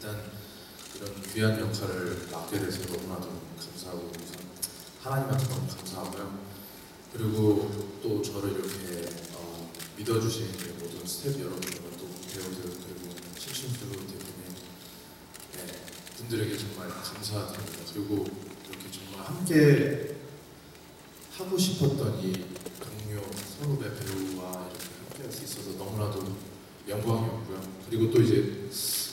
일단 이런 귀한 역할을 맡게 돼서 너무나도 감사하고 우선 하나님한테 너무 감사하고요. 그리고 또 저를 이렇게 어, 믿어주신 모든 스태프 여러분들과 또 배우들 그리고 신신수 대표님 네, 분들에게 정말 감사드립니다. 그리고 이렇게 정말 함께 하고 싶었던 이 동료 선후배 배우와 이렇게 함께 할 수 있어서 너무나도 영광이었고요. 그리고 또 이제 어,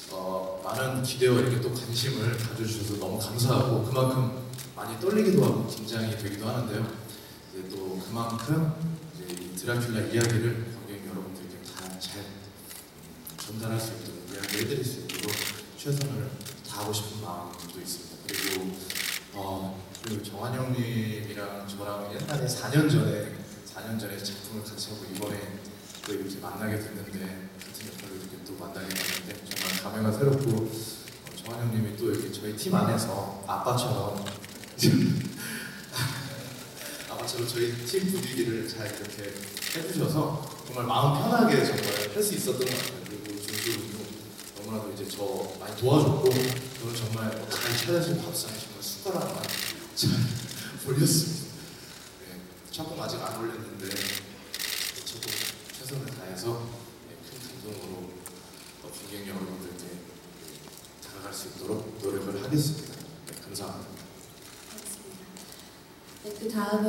많은 기대와 이렇게 또 관심을 가져주셔서 너무 감사하고 그만큼 많이 떨리기도 하고 긴장이 되기도 하는데요. 이제 또 그만큼 이제 이 드라큘라 이야기를 관객 여러분들께 다 잘 전달할 수 있도록 이야기 해드릴 수 있도록 최선을 다하고 싶은 마음도 있습니다. 그리고 어, 그리고 정한 형님이랑 저랑 옛날에 4년 전에 4년 전에 작품을 같이 하고 이번에 또 이렇게 만나게 됐는데 감회가 새롭고 어, 정한 형님이 또 이렇게 저희 팀 안에서 아빠처럼 아빠처럼 저희 팀 분위기를 잘 이렇게 해주셔서 정말 마음 편하게 정말 할 수 있었던 것 같아요. 그리고 준수도 너무나도 이제 저 많이 도와줬고 저는 정말 잘 차려진 밥상에 정말 숟가락만 잘 올렸습니다. 네, 첫 곡 아직 안 올렸는데 첫곡 최선을 다해서 어, 관객 여러분들께 다가갈 수 있도록 노력을 하겠습니다. 네, 감사합니다. 네, 그 다음에